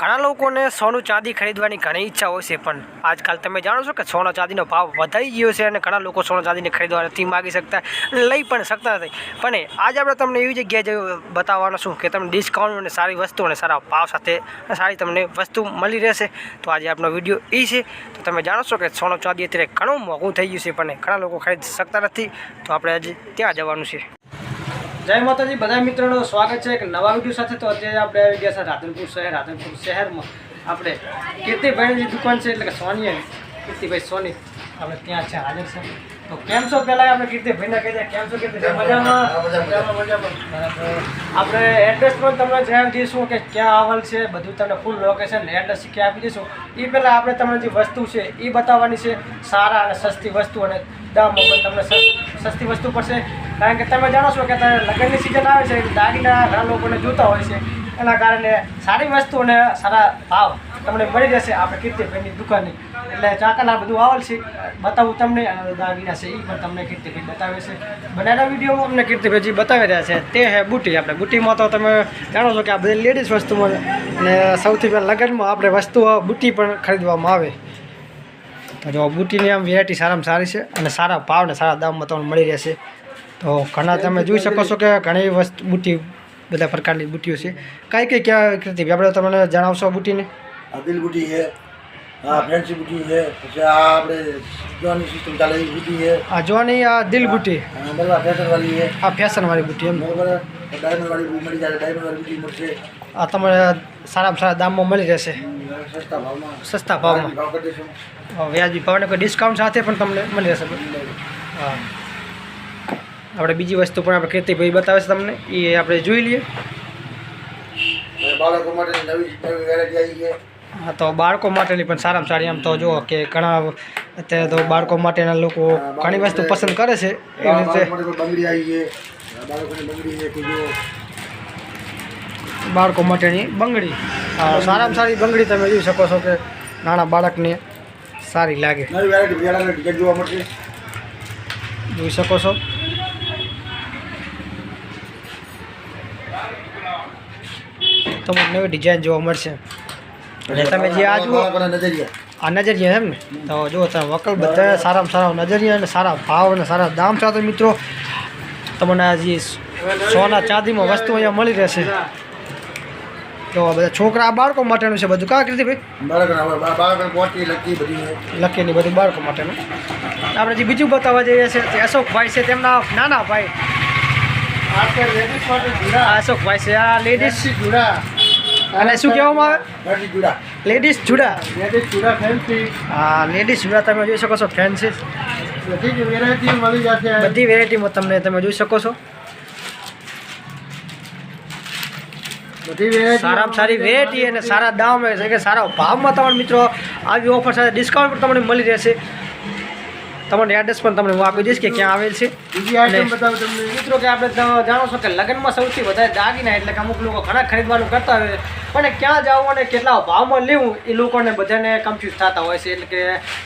ઘણા લોકોને સોનું ચાંદી ખરીદવાની ઘણી ઈચ્છા હોય છે, પણ આજકાલ તમે જાણો છો કે સોના ચાંદીનો ભાવ વધાઈ ગયો છે અને ઘણા લોકો સોના ચાંદીને ખરીદવા નથી માગી શકતા, લઈ પણ શકતા નથી. પણ આજે આપણે તમને એવી જગ્યાએ બતાવવાનું છું કે તમને ડિસ્કાઉન્ટ અને સારી વસ્તુ અને સારા ભાવ સાથે સારી તમને વસ્તુ મળી રહેશે. તો આજે આપણો વીડિયો એ છે. તો તમે જાણો છો કે સોનું ચાંદી અત્યારે ઘણું મોંઘું થઈ ગયું છે, પણ ઘણા લોકો ખરીદી શકતા નથી. તો આપણે આજે ત્યાં જવાનું છે. જય માતાજી બધા મિત્રોનું સ્વાગત છે એક નવા વીડિયો સાથે. તો અત્યારે આપણે આવી ગયા છે રાધનપુર શહેર. રાધનપુર શહેરમાં આપણે કીર્તિભાઈની દુકાન છે એટલે કે સોની કીર્તિભાઈ સોની આપણે ત્યાં છે હાજર છે. તો કેમ છો? પહેલાં આપણે કીર્તિભાઈને કહી દે કેમ છો કીર્તિભાઈ? મજામાં. મજામાં? આપણે એડ્રેસ પણ તમને જણાવી દઈશું કે ક્યાં આવેલ છે બધું તમને ફૂલ લોકેશન એડ્રેસ ક્યાં આપી દઈશું. એ પહેલાં આપણે તમને જે વસ્તુ છે એ બતાવવાની છે. સારા અને સસ્તી વસ્તુ અને દામમાં પણ તમને સસ- સસ્તી વસ્તુ પડશે. કારણ કે તમે જાણો છો કે લગ્નની સિઝન આવે છે દાગીના ઘણા લોકોને જોતા હોય છે. એના કારણે સારી વસ્તુ અને સારા ભાવ તમને મળી રહેશે આપણે કીર્તિભાઈની દુકાને. એટલે ચાકાના બધું આવેલ છે. બતાવું તમને દાગીના છે એ પણ તમને કીર્તિભાઈ બતાવે છે. બનાના વિડીયોમાં અમને કીર્તિભાઈજી બતાવી રહ્યા છે, તે હે બુટી આપણે. બુટીમાં તો તમે જાણો છો કે આ બધી લેડીઝ વસ્તુ મળે અને સૌથી પહેલાં લગ્નમાં આપણે વસ્તુઓ, બુટી પણ ખરીદવામાં આવે. તો જો બુટીની આમ વેરાયટી સારામાં સારી છે અને સારા ભાવ ને સારા દામમાં તમને મળી રહેશે. તો ઘણા તમે જોઈ શકો છો કે ઘણી વસ્તુ બુટી બધા પ્રકારની બુટીઓ છે. કઈ કઈ ક્યાં કૃતિ આપણે તમને જણાવશો બુટીને? આ દિલ બુટી છે આ ફેન્સી બુટી છે પછી આ આપણે જોવાની સિસ્ટમ ચાલે એ બુટી છે. આ જોવાની આ દિલ બુટી. બરાબર ફેશન વાળી છે. આ ફેશનવાળી બુટી એમ. બરાબર ડાયમંડ વાળી બી મળી જાય ડાયમંડ બુટી મળશે. આ તમારે સારામાં સારા દામમાં મળી રહેશે. સસ્તા ભાવમાં. સસ્તા વ્યાજબી ભાવને કોઈ ડિસ્કાઉન્ટ સાથે પણ તમને મળી રહેશે. હા. આપણે બીજી વસ્તુ પણ આપણે કીર્તિભાઈ બતાવે છે તમને એ આપણે જોઈ લઈએ. અને બાળકો માટે નવી નવી વેરાયટી આવી છે. હા તો બાળકો માટેની પણ સારામાં સારી આમ તો જુઓ કે ઘણા અત્યારે તો બાળકો માટેના લોકો ઘણી વસ્તુ પસંદ કરે છે એવી બાળકો રીતે. માટે કોઈ બંગડી આવી છે. આ બાળકોની બંગડી છે કે જો. બાળકો માટેની બંગડી. હા, સારામાં સારી બંગડી તમે જોઈ શકો છો કે નાના બાળકને સારી લાગે. નવી વેરાયટી ભેળાના ટિકિટ જોવા મળશે. જોઈ શકો છો. તમને નવી ડિઝાઇન જોવા મળશે. અને તમે જે આ જુઓ આ નજરિયા. એમ ને? તો જો તમે વકલ બધા સારામાં સારા નજરિયા અને સારા ભાવ અને સારા દામ સાથે મિત્રો તમને આ જે સોના ચાંદીમાં વસ્તુ અહીંયા મળી રહેશે. તો બધા છોકરા બાળકો માટેનું છે બધું. કા કીધી ભાઈ લગતી બધી. છે બાળકો માટેનું. આપણે જે બીજું બતાવવા જઈએ છીએ તે અશોકભાઈ છે તેમના નાના ભાઈ. આ અશોકભાઈ છે આ લેડીઝ જુડા. અને શું કહેવામાં આવે? લેડીઝ જુડા લેડીઝ જુડા ફેન્સી આ લેડીઝ જુડા તમે જોઈ શકો છો ફેન્સી બધી વેરાયટી મળી જશે. બધી વેરાયટીમાં તમને તમે જોઈ શકો છો. બધી સારામાં સારી વેરાયટી અને સારા દામ છે કે સારા ભાવમાં તમારા મિત્રો આવી ઓફર સાથે ડિસ્કાઉન્ટ પણ તમને મળી રહેશે. તમને એડ્રેસ પણ તમને હું આપી દઈશ કે ક્યાં આવેલ છે. બીજી આઈટમ બતાવું તમને. મિત્રો કે આપણે જાણો છો કે લગ્નમાં સૌથી વધારે દાગીના એટલે કે અમુક લોકો ઘણા ખરીદવાનું કરતા હોય પણ ક્યાં જવું અને કેટલા ભાવમાં લેવું એ લોકોને બધાને કન્ફ્યુઝ થતા હોય છે. એટલે કે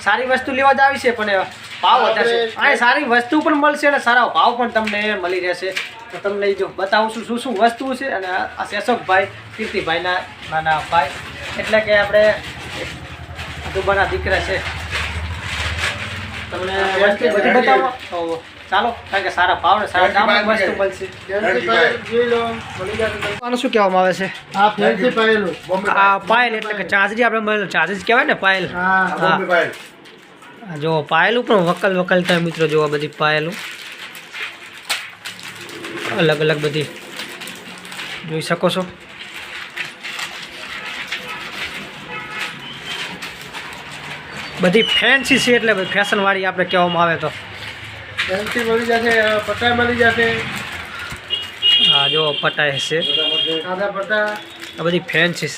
સારી વસ્તુ લેવા જ આવી છે પણ ભાવ વધારે અને સારી વસ્તુ પણ મળશે અને સારા ભાવ પણ તમને મળી રહેશે. તો તમને જો બતાવું છું શું શું વસ્તુ છે અને આ શેષકભાઈ અશોકભાઈ કીર્તિભાઈના નાના ભાઈ. એટલે કે આપણે દુબાના દીકરા છે. તમને વસ્તુ બધી બતાવો. ચાલો કારણ કે સારા ભાવ ને સારા દામની વસ્તુ મળશે. આનું શું કહેવામાં આવે છે? આ ફેન્સી પાયેલું બોમ્બે આ પાયલ. એટલે કે ચાજરી આપણે મળેલું ચાંદરી કહેવાય ને પાયલ. હા. પાયલ. જો પાયલું પણ વકલ વકલ થાય મિત્રો જોવા બધી પાયલું. અલગ અલગ બધી. જોઈ શકો છો? બધી ફેન્સી છે એટલે ફેશનવાળી આપણે કહેવામાં આવે તો. ફેન્સી મળી જશે પટાઈ મળી જશે. હા જો પટાઈ છે સાદા પટા. આ બધી ફેન્સી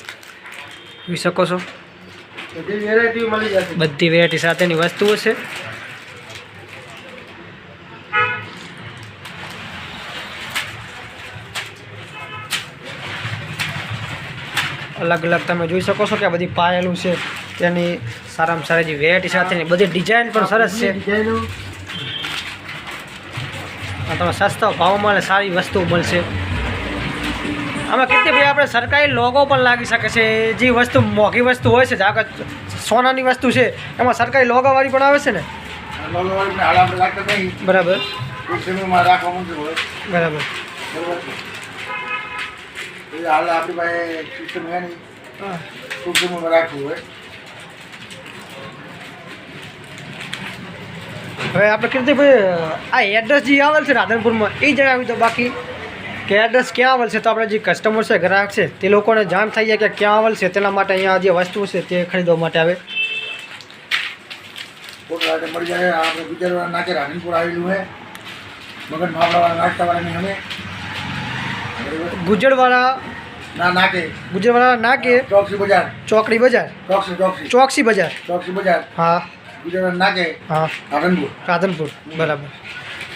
જોઈ શકો છો? બધી વેરાયટી મળી જશે. બધી વેરાયટી સાથેની વસ્તુઓ છે. અલગ અલગ તમે જોઈ શકો છો કે આ બધી પાયેલું છે. તેની સારામાં સારી જે વેરાયટી સાથેની બધી ડિઝાઇન પણ સરસ છે. તમે સસ્તા ભાવમાં અને સારી વસ્તુ મળશે. આમાં કેટલી ભાઈ આપણે સરકારી લોગો પણ લાગી શકે છે. જે વસ્તુ મોંઘી વસ્તુ હોય છે જાકે સોનાની વસ્તુ છે એમાં સરકારી લોગોવાળી પણ આવે છે ને? બરાબર. બરાબર. આપણી પાસે રાખવું હોય. હવે આપણે કીર્તિભાઈ આ એડ્રેસ જે આવેલ છે રાધનપુરમાં એ જણાવ્યું તો બાકી કે એડ્રેસ ક્યાં આવેલ છે? તો આપણે જે કસ્ટમર છે ગ્રાહક છે તે લોકોને જાણ થઈ જાય કે ક્યાં આવેલ છે તેના માટે અહીંયા જે વસ્તુ છે તે ખરીદવા માટે આવે. મળી જાય. આપણે ગુજરાતવાળા નાકે રાધનપુર આવેલું છે. મગન ફાફડાવાળા નાસ્તાવાળાની અમે ગુજરવાળા ના નાકે. ગુજરવાળા ચોકસી બજાર. ચોકડી બજાર? ચોકસી ચોકસી. ચોકસી બજાર? ચોકસી બજાર. હા. ગુજરાત નાકે હા. રાધનપુર. રાધનપુર બરાબર.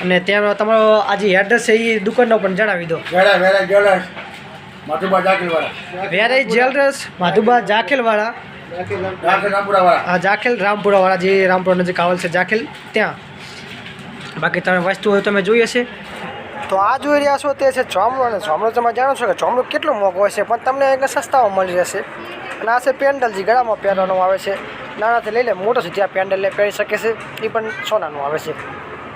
અને ત્યાં તમારો આજે એડ્રેસ છે એ દુકાનનો પણ જણાવી દો. વેરા વેરા જ્વેલર્સ માધુબા જાખેલવાળા. વેરાઈ જ્વેલર્સ માધુબા જાખેલવાળા. જાખેલ રામપુરાવાળા જે રામપુરા નજીક આવેલ છે જાખેલ ત્યાં. બાકી તમે વસ્તુ હોય તમે જોઈ હશે તો આ જોઈ રહ્યા છો તે છે ચોમડો અને ચોમડો તમે જાણો છો કે ચોમડો કેટલો મોંઘો હોય છે પણ તમને એક સસ્તામાં મળી રહેશે અને આ છે પેન્ડલ જે ગળામાં પહેરવાનું આવે છે. નાનાથી લઈ લે, મોટો સુધી આ પેન્ડલ પહેરી શકે છે. એ પણ સોનાનું આવે છે.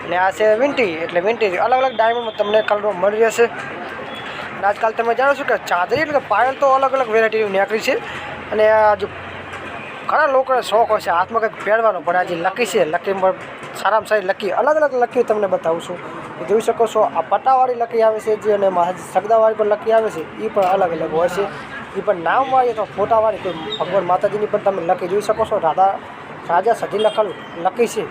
અને આ છે વિન્ટી એટલે વિન્ટી અલગ અલગ ડાયમંડમાં તમને કલરમાં મળી રહેશે. અને આજકાલ તમે જાણો છો કે ચાદરી એટલે પાયલ તો અલગ અલગ વેરાયટીની નીકળી છે. અને આ જો ઘણા લોકોને શોખ હોય છે, હાથમાં કંઈક પહેરવાનો, પણ આજે લકી છે, લકી પર સારામાં સારી લકી, અલગ અલગ લકી તમને બતાવું છું. જોઈ શકો છો, આ પટ્ટાવાળી લકી આવે છે જે, અને સગદાવાળી પણ લકી આવે છે એ પણ અલગ અલગ હોય છે. એ પણ નામવાળી અથવા ફોટાવાળી કોઈ ભગવાન માતાજીની પણ તમે લખી જોઈ શકો છો. રાધા, રાજા સજી લખલ, લખી છે.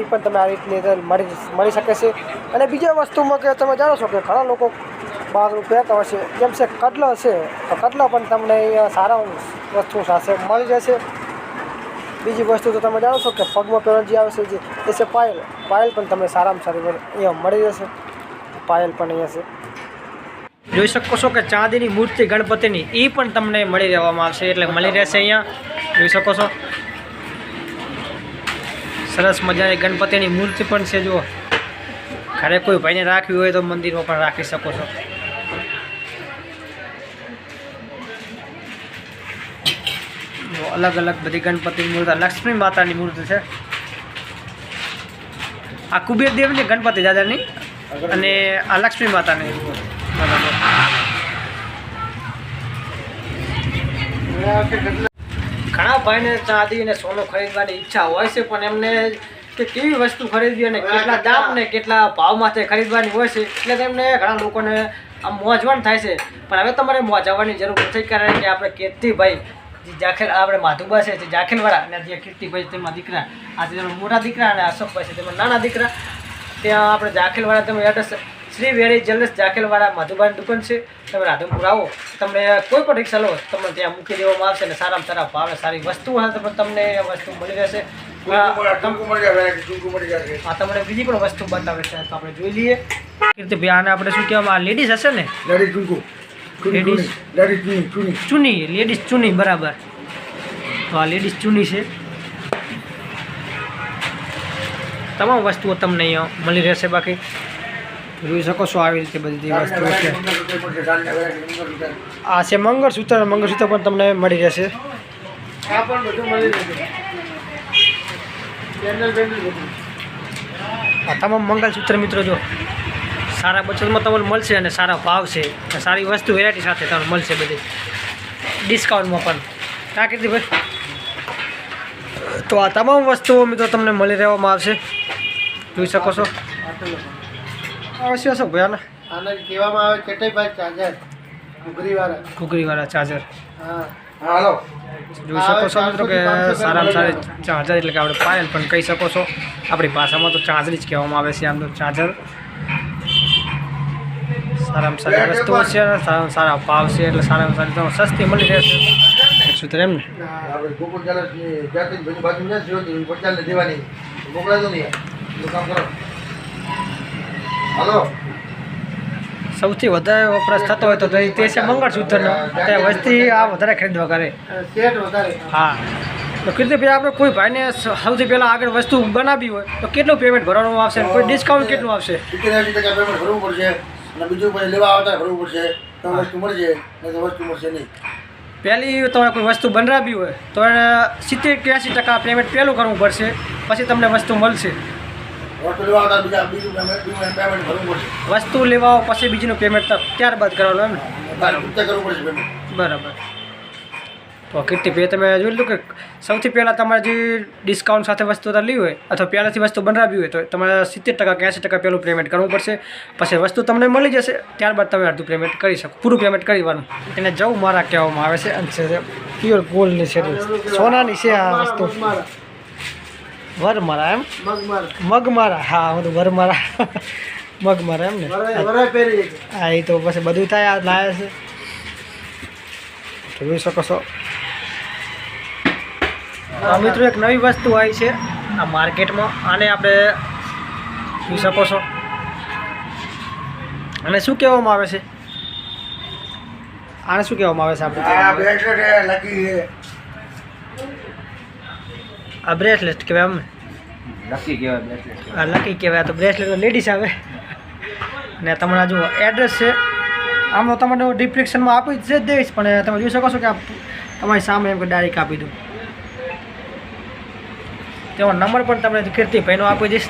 એ પણ તમે આ રીતની રીતે મળી મળી શકે છે. અને બીજા વસ્તુમાં કે તમે જાણો છો કે ઘણા લોકો બહાર પહેરતા હોય છે. જેમ છે કડલો છે. તો કડલો પણ તમને સારા વસ્તુ સાથે મળી જશે. બીજી વસ્તુ તો તમે જાણો છો કે પગમાં પહેરવા જે આવે છે જે, એ છે પાયલ. પાયલ પણ તમને સારામાં સારી અહીંયા મળી જશે પાયલ પણ અહીંયા છે. જોઈ શકો છો કે ચાંદીની મૂર્તિ ગણપતિની એ પણ તમને મળી રહેવામાં આવશે. એટલે મળી રહેશે અહીંયા. જોઈ શકો છો. સરસ મજાની ગણપતિની મૂર્તિ પણ છે, જુઓ. ઘરે કોઈ ભાઈને રાખવી હોય તો મંદિરમાં પણ રાખી શકો છો. અલગ અલગ બધી ગણપતિની મૂર્તિ. લક્ષ્મી માતાની મૂર્તિ છે. આ કુબેર દેવની ગણપતિ દાદાની અને આ લક્ષ્મી માતાની. બરાબર ઘણા ભાઈને ચાંદી અને સોનું ખરીદવાની ઈચ્છા હોય છે, પણ એમને કે કેવી વસ્તુ ખરીદવી અને કેટલા દામ ને કેટલા ભાવમાં તે ખરીદવાની હોય છે, એટલે તેમને ઘણા લોકોને આમ મોજવણ થાય છે. પણ હવે તમારે મોજાવવાની જરૂર નથી, કારણ કે આપણે કીર્તિભાઈ, જે જાખેલ, આપણે માધુબા છે, જે જાખેલવાળા, અને જે કીર્તિભાઈ તેમના દીકરા આ તેમના મોટા દીકરા અને અશોકભાઈ છે તેમના નાના દીકરા, ત્યાં આપણે જાખેલવાળા, તમે એડ્રેસ શ્રી વેરી જલસ જાખેલવાળા માધુબાની દુકાન છે. તમે રાધનપુર આવો. તમને કોઈ પણ રિક્ષા લો તમને ત્યાં મૂકી દેવામાં આવશે અને સારામાં સારા ભાવે સારી વસ્તુ હશે તમને વસ્તુ મળી રહેશે. તમને બીજી પણ વસ્તુ બતાવે છે તો આપણે જોઈ લઈએ. કીર્તિભાઈ આને આપણે શું કહેવામાં લેડીઝ હશે ને? લેડીઝ ટૂંકું. લેડીઝ ચૂની ચૂની. લેડીઝ ચૂની બરાબર. તો આ લેડીઝ ચૂની છે. તમામ વસ્તુઓ તમને અહીંયા મળી રહેશે બાકી. જોઈ શકો છો આવી રીતે બધી વસ્તુઓ છે. આ છે મંગળસૂત્ર મંગળસૂત્ર પણ તમને મળી રહેશે. આ તમામ મંગળસૂત્ર મિત્રો જો સારા બચતમાં તમને મળશે અને સારા ભાવ છે. સારી વસ્તુ વેરાયટી સાથે તમને મળશે બધી. ડિસ્કાઉન્ટમાં પણ. કા કીધી ભાઈ તો આ તમામ વસ્તુઓ મિત્રો તમને મળી રહેવામાં આવશે. જોઈ શકો છો. આવશ્ય છે ભાઈ આને કહેવામાં આવે ભાઈ ચાર્જર ઘૂઘરીવાળા. ઘૂઘરીવાળા ચાર્જર. હા. હાલો. જોઈ શકો છો મિત્રો કે સારામાં સારી ચાર્જર એટલે કે આપણે પાયલ પણ કહી શકો છો. આપણી ભાષામાં તો ચાર્જર જ કહેવામાં આવે છે આમ તો ચાર્જર. સારામાં સારી વસ્તુઓ છે અને સારામાં સારા ભાવ છે એટલે સારામાં સારી તમને સસ્તી મળી રહેશે. શું એમ ને? આપણે ગોકુળ ચાલે જાતિ બધી બાજુ ને જોતી દેવાની તો નહીં કામ કરો. હાલો. સૌથી વધારે વપરાશ થતો હોય તો તે છે મંગળસૂત્રનો. ત્યાં વસ્તી આ વધારે ખરીદવા કરે. હા. તો કીર્તિભાઈ આપણે કોઈ ભાઈને સૌથી પહેલાં આગળ વસ્તુ બનાવવી હોય તો કેટલું પેમેન્ટ ભરવાનું આવશે કોઈ ડિસ્કાઉન્ટ કેટલું આવશે? સિત્તેર એંસી ટકા પેમેન્ટ ભરવું પડશે. અને બીજું પછી લેવા આવતા ભરવું પડશે. તો વસ્તુ મળશે નહીં વસ્તુ મળશે નહીં. પહેલી તમે કોઈ વસ્તુ બનાવી હોય તો સિત્તેર કે ટકા પેમેન્ટ પહેલું કરવું પડશે. પછી તમને વસ્તુ મળશે. વસ્તુ લેવા પછી બીજીનું પેમેન્ટ ત્યારબાદ કરવાનું એમ ને? બરાબર. તો કીર્તિભાઈ તમે જોઈ લીધું કે સૌથી પહેલાં તમારે જે ડિસ્કાઉન્ટ સાથે વસ્તુ લેવી હોય, અથવા પહેલાંથી વસ્તુ બનાવી હોય, તો તમારે સિત્તેર ટકા કે એંસી ટકા પહેલું પેમેન્ટ કરવું પડશે. પછી વસ્તુ તમને મળી જશે, ત્યારબાદ તમે અડધું પેમેન્ટ કરી શકો, પૂરું પેમેન્ટ કરવાનું. એને જવું મારા કહેવામાં આવે છે. અને પ્યોર ગોલ્ડની છે સોનાની છે આ વસ્તુ. વર મારા એમ? મગમારા. હા હું તો વરમારા. મગમારા એમ ને? હા એ તો પછી બધું થાય આ લાવે છે. જોઈ શકો છો. મિત્રો એક નવી વસ્તુ આવી છે આ માર્કેટમાં. આને આપણે જોઈ શકો છો. અને શું કહેવામાં આવે છે? આને શું કહેવામાં આવે છે આપણે બ્રેસલેટ છે લકી છે આ બ્રેસલેટ કહેવાય અમે લકી કહેવાય બ્રેસલેટ આ લકી કહેવાય આ તો બ્રેસલેટ લેડીઝ આવે. અને તમારા જુઓ એડ્રેસ છે આમ તો તમને ડિસ્ક્રિપ્શનમાં આપી જ દઈશ પણ તમે જોઈ શકો છો કે આ તમારી સામે એમ કે ડાયરેક્ટ આપી દઉં. તેનો નંબર પણ તમને કીર્તિભાઈનો આપી દઈશ.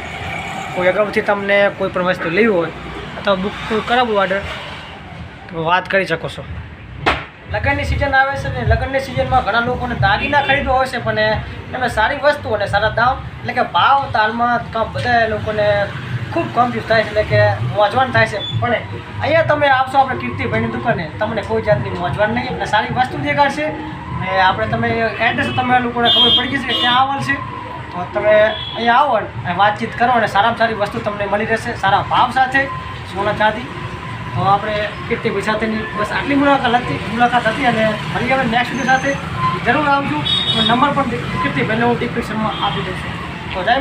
કોઈ અગાઉથી તમને કોઈ પણ વસ્તુ લેવી હોય અથવા બુક કરાવવું ઓર્ડર તો વાત કરી શકો છો. લગ્નની સિઝન આવે છે ને લગ્નની સિઝનમાં ઘણા લોકોને દાગીના ખરીદવા હોય છે પણ એમાં સારી વસ્તુ અને સારા દામ એટલે કે ભાવ તાલમાં બધા લોકોને ખૂબ કન્ફ્યુઝ થાય છે એટલે કે મોજવાન થાય છે. પણ અહીંયા તમે આવશો આપણે કીર્તિભાઈની દુકાને તમને કોઈ જાતની મોજવાન નહીં એટલે સારી વસ્તુ દેખાડશે. ને આપણે તમે એડ્રેસ તમે લોકોને ખબર પડી જશે કે ક્યાં છે. તો તમે અહીંયા આવો અને વાતચીત કરો અને સારામાં સારી વસ્તુ તમને મળી રહેશે સારા ભાવ સાથે સોના ચાંદી. તો આપણે કીર્તિભાઈ સાથેની બસ આટલી મુલાકાત હતી મુલાકાત હતી અને ફરી હવે નેક્સ્ટ વીડિયો સાથે જરૂર આવજો. નંબર પણ કીર્તિભાઈને હું ડિસ્ક્રિપ્શનમાં આપી દઈશ. તો જય